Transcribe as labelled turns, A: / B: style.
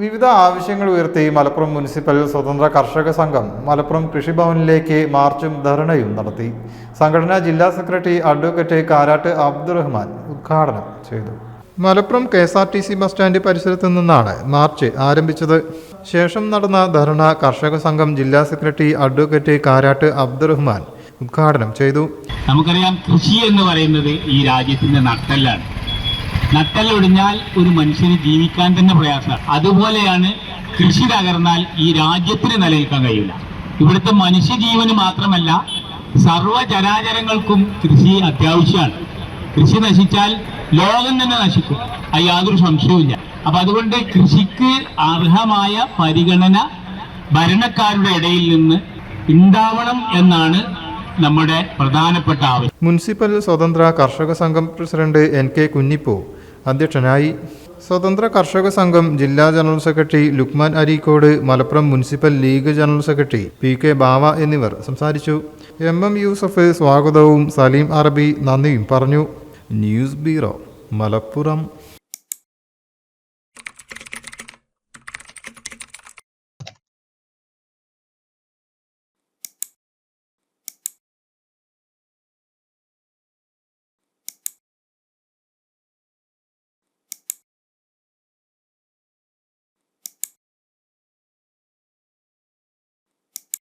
A: വിവിധ ആവശ്യങ്ങൾ ഉയർത്തി മലപ്പുറം മുനിസിപ്പൽ സ്വതന്ത്ര കർഷക സംഘം മലപ്പുറം കൃഷിഭവനിലേക്ക് മാർച്ചും ധർണയും നടത്തി. സംഘടനാ ജില്ലാ സെക്രട്ടറി അഡ്വക്കേറ്റ് കാരാട്ട് അബ്ദുറഹ്മാൻ ഉദ്ഘാടനം ചെയ്തു. Malappuram K S R T C bus stand പരിസരത്ത് നിന്നാണ് മാർച്ച് ആരംഭിച്ചത്. ശേഷം നടന്ന ധർണ കർഷക സംഘം ജില്ലാ സെക്രട്ടറി അഡ്വക്കേറ്റ് കാരാട്ട് അബ്ദുറഹ്മാൻ ഉദ്ഘാടനം ചെയ്തു.
B: നമുക്കറിയാം കൃഷി എന്ന് പറയുന്നത് ഈ രാജ്യത്തിന്റെ നട്ടെല്ലാണ്. നട്ടെല്ലൊടിഞ്ഞാൽ ഒരു മനുഷ്യന് ജീവിക്കാൻ തന്നെ പ്രയാസമാണ് അതുപോലെയാണ് കൃഷി തകർന്നാൽ ഈ രാജ്യത്തിന് നിലനിൽക്കാൻ കഴിയില്ല. ഇവിടുത്തെ മനുഷ്യജീവന് മാത്രമല്ല സർവചരാചരങ്ങൾക്കും കൃഷി അത്യാവശ്യമാണ്. കൃഷി നശിച്ചാൽ ലോകം തന്നെ നശിക്കും. അത് യാതൊരു സംശയവുമില്ല. അപ്പൊ അതുകൊണ്ട് കൃഷിക്ക് അർഹമായ പരിഗണന ഭരണക്കാരുടെ ഇടയിൽ നിന്ന് ഉണ്ടാവണം എന്നാണ് നമ്മുടെ പ്രധാനപ്പെട്ട ആവശ്യം.
A: മുനിസിപ്പൽ സ്വതന്ത്ര കർഷക സംഘം പ്രസിഡന്റ് എൻ കെ കുഞ്ഞിപ്പോ അധ്യക്ഷനായി സ്വതന്ത്ര കർഷക സംഘം ജില്ലാ general secretary Lukman Areekode Malappuram municipal league general secretary P K Bava എന്നിവർ സംസാരിച്ചു. എം എം യൂസഫ് സ്വാഗതവും സലീം അറബി നന്ദിയും പറഞ്ഞു. News bureau Malappuram.